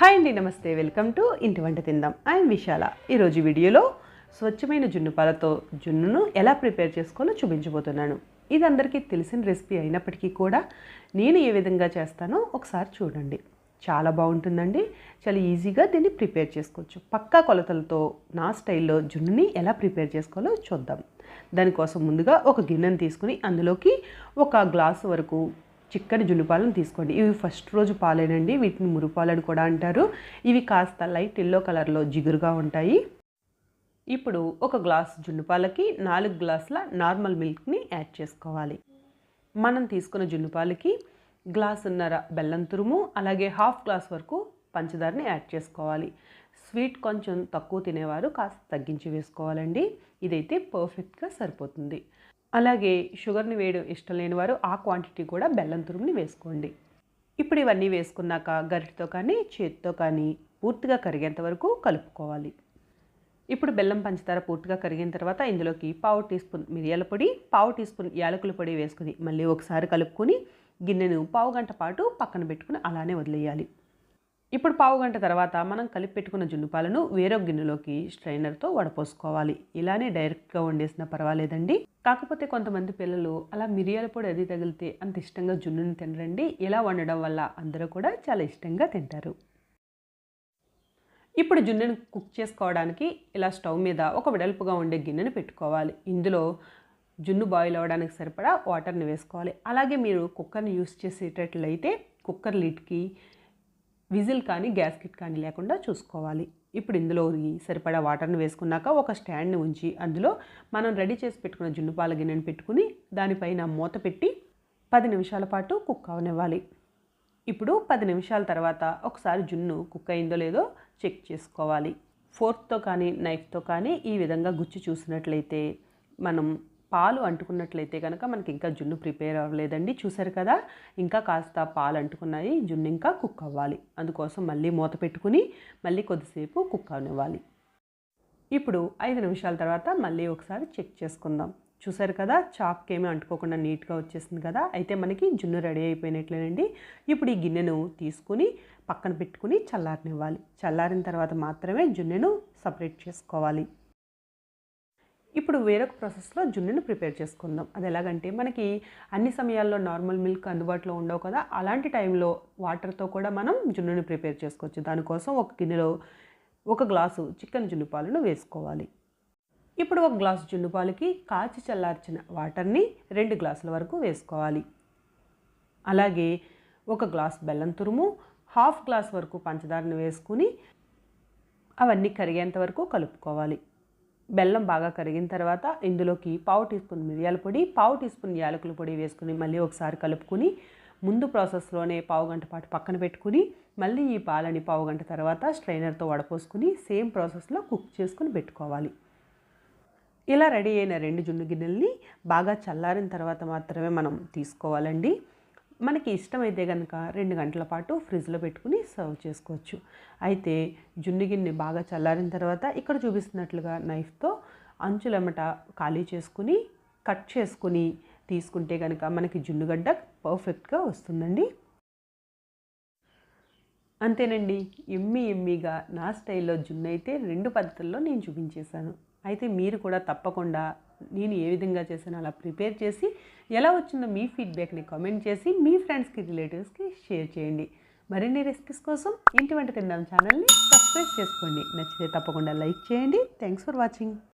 Hi అండి నమస్తే. Welcome to ఇంటి వంట తిందాం. ఐఎమ్ విశాల. ఈరోజు వీడియోలో స్వచ్ఛమైన జున్ను పాలతో జున్నును ఎలా ప్రిపేర్ చేసుకోవాలో చూపించబోతున్నాను. ఇది అందరికీ తెలిసిన రెసిపీ అయినప్పటికీ కూడా నేను ఏ విధంగా చేస్తానో ఒకసారి చూడండి. చాలా బాగుంటుందండి. చాలా ఈజీగా దీన్ని ప్రిపేర్ చేసుకోవచ్చు. పక్కా కొలతలతో నా స్టైల్లో జున్నుని ఎలా ప్రిపేర్ చేసుకోవాలో చూద్దాం. దానికోసం ముందుగా ఒక గిన్నెను తీసుకుని అందులోకి ఒక గ్లాసు వరకు చిక్కటి జున్నుపాలను తీసుకోండి. ఇవి ఫస్ట్ రోజు పాలేనండి. వీటిని మురుపాలని కూడా అంటారు. ఇవి కాస్త లైట్ ఎల్లో కలర్లో జిగురుగా ఉంటాయి. ఇప్పుడు ఒక గ్లాస్ జున్నుపాలకి నాలుగు గ్లాసుల నార్మల్ మిల్క్ని యాడ్ చేసుకోవాలి. మనం తీసుకున్న జున్నుపాలకి గ్లాసున్నర బెల్లం తురుము అలాగే హాఫ్ గ్లాస్ వరకు పంచదారని యాడ్ చేసుకోవాలి. స్వీట్ కొంచెం తక్కువ తినేవారు కాస్త తగ్గించి వేసుకోవాలండి. ఇదైతే పర్ఫెక్ట్గా సరిపోతుంది. అలాగే షుగర్ని వేయడం ఇష్టం లేని వారు ఆ క్వాంటిటీ కూడా బెల్లం తురుముని వేసుకోండి. ఇప్పుడు ఇవన్నీ వేసుకున్నాక గరిటతో కానీ చేతితో కానీ పూర్తిగా కరిగేంత వరకు కలుపుకోవాలి. ఇప్పుడు బెల్లం పంచదార పూర్తిగా కరిగిన తర్వాత ఇందులోకి పావు టీ స్పూన్ మిరియాల పొడి పావు టీ స్పూన్ యాలకుల పొడి వేసుకుని మళ్ళీ ఒకసారి కలుపుకొని గిన్నెను పావు గంట పాటు పక్కన పెట్టుకుని అలానే వదిలేయాలి. ఇప్పుడు పావు గంట తర్వాత మనం కలిపి పెట్టుకున్న జున్నుపాలను వేరొక గిన్నెలోకి స్ట్రైనర్తో వడపోసుకోవాలి. ఇలానే డైరెక్ట్గా వండేసినా పర్వాలేదండి. కాకపోతే కొంతమంది పిల్లలు అలా మిరియాల పొడి అది తగిలితే అంత ఇష్టంగా జున్నుని తినరండి. ఇలా వండడం వల్ల అందరూ కూడా చాలా ఇష్టంగా తింటారు. ఇప్పుడు జున్నుని కుక్ చేసుకోవడానికి ఇలా స్టవ్ మీద ఒక వెడల్పుగా ఉండే గిన్నెను పెట్టుకోవాలి. ఇందులో జున్ను బాయిల్ అవ్వడానికి సరిపడా వాటర్ని వేసుకోవాలి. అలాగే మీరు కుక్కర్ని యూస్ చేసేటట్లయితే కుక్కర్ లిడ్కి విజిల్ కానీ గ్యాస్కెట్ కానీ లేకుండా చూసుకోవాలి. ఇప్పుడు ఇందులో సరిపడా వాటర్ని వేసుకున్నాక ఒక స్టాండ్ని ఉంచి అందులో మనం రెడీ చేసి పెట్టుకున్న జున్ను పాల గిన్నెని పెట్టుకుని దానిపైన మూత పెట్టి పది నిమిషాల పాటు కుక్ అవనివ్వాలి. ఇప్పుడు పది నిమిషాల తర్వాత ఒకసారి జున్ను కుక్ అయిందో లేదో చెక్ చేసుకోవాలి. ఫోర్క్తో కానీ నైఫ్తో కానీ ఈ విధంగా గుచ్చి చూసినట్లయితే మనం పాలు అంటుకున్నట్లయితే కనుక మనకి ఇంకా జున్ను ప్రిపేర్ అవ్వలేదండి. చూసారు కదా? ఇంకా కాస్త పాలు అంటుకున్నాయి జున్ను ఇంకా కుక్ అవ్వాలి. అందుకోసం మళ్ళీ మూత పెట్టుకుని మళ్ళీ కొద్దిసేపు కుక్ అవనివ్వాలి. ఇప్పుడు ఐదు నిమిషాల తర్వాత మళ్ళీ ఒకసారి చెక్ చేసుకుందాం. చూసారు కదా? చాక్కి ఏమీ అంటుకోకుండా నీట్గా వచ్చేసింది కదా? అయితే మనకి జున్ను రెడీ అయిపోయినట్లేనండి. ఇప్పుడు ఈ గిన్నెను తీసుకుని పక్కన పెట్టుకుని చల్లారనివ్వాలి. చల్లారిన తర్వాత మాత్రమే జున్నెను సపరేట్ చేసుకోవాలి. ఇప్పుడు వేరొక ప్రాసెస్లో జున్నును ప్రిపేర్ చేసుకుందాం. అది ఎలాగంటే మనకి అన్ని సమయాల్లో నార్మల్ మిల్క్ అందుబాటులో ఉండవు కదా అలాంటి టైంలో వాటర్తో కూడా మనం జున్నుని ప్రిపేర్ చేసుకోవచ్చు. దానికోసం ఒక గిన్నెలో ఒక గ్లాసు చికెన్ జున్ను పాలను వేసుకోవాలి. ఇప్పుడు ఒక గ్లాసు జున్ను పాలకి కాచి చల్లార్చిన వాటర్ని రెండు గ్లాసుల వరకు వేసుకోవాలి. అలాగే ఒక గ్లాస్ బెల్లం తురుము హాఫ్ గ్లాస్ వరకు పంచదారను వేసుకుని అవన్నీ కరిగేంత వరకు కలుపుకోవాలి. బెల్లం బాగా కరిగిన తర్వాత ఇందులోకి పావు టీ స్పూన్ మిరియాల పొడి పావు టీ స్పూన్ యాలకుల పొడి వేసుకుని మళ్ళీ ఒకసారి కలుపుకుని ముందు ప్రాసెస్లోనే పావు గంట పాటు పక్కన పెట్టుకుని మళ్ళీ ఈ పాలని పావు గంట తర్వాత స్ట్రైనర్తో వడపోసుకుని సేమ్ ప్రాసెస్లో కుక్ చేసుకుని పెట్టుకోవాలి. ఇలా రెడీ అయిన రెండు జున్ను గిన్నెల్ని బాగా చల్లారిన తర్వాత మాత్రమే మనం తీసుకోవాలండి. మనకి ఇష్టమైతే కనుక రెండు గంటల పాటు ఫ్రిడ్జ్లో పెట్టుకుని సర్వ్ చేసుకోవచ్చు. అయితే జున్ను గిన్నె బాగా చల్లారిన తర్వాత ఇక్కడ చూపిస్తున్నట్లుగా నైఫ్తో అంచులమ్మట ఖాళీ చేసుకుని కట్ చేసుకుని తీసుకుంటే కనుక మనకి జున్నుగడ్డ పర్ఫెక్ట్గా వస్తుందండి. అంతేనండి ఎమ్మి ఎమ్మిగా నా స్టైల్లో జున్ను అయితే రెండు పద్ధతుల్లో నేను చూపించేశాను. అయితే మీరు కూడా తప్పకుండా నేను ఏ విధంగా చేశానో అలా ప్రిపేర్ చేసి ఎలా వచ్చిందో మీ ఫీడ్బ్యాక్ని కామెంట్ చేసి మీ ఫ్రెండ్స్కి రిలేటివ్స్కి షేర్ చేయండి. మరిన్ని రెసిపీస్ కోసం ఇంటి వంట తిందాం ఛానల్ని సబ్స్క్రైబ్ చేసుకోండి. నచ్చితే తప్పకుండా లైక్ చేయండి. Thanks for watching.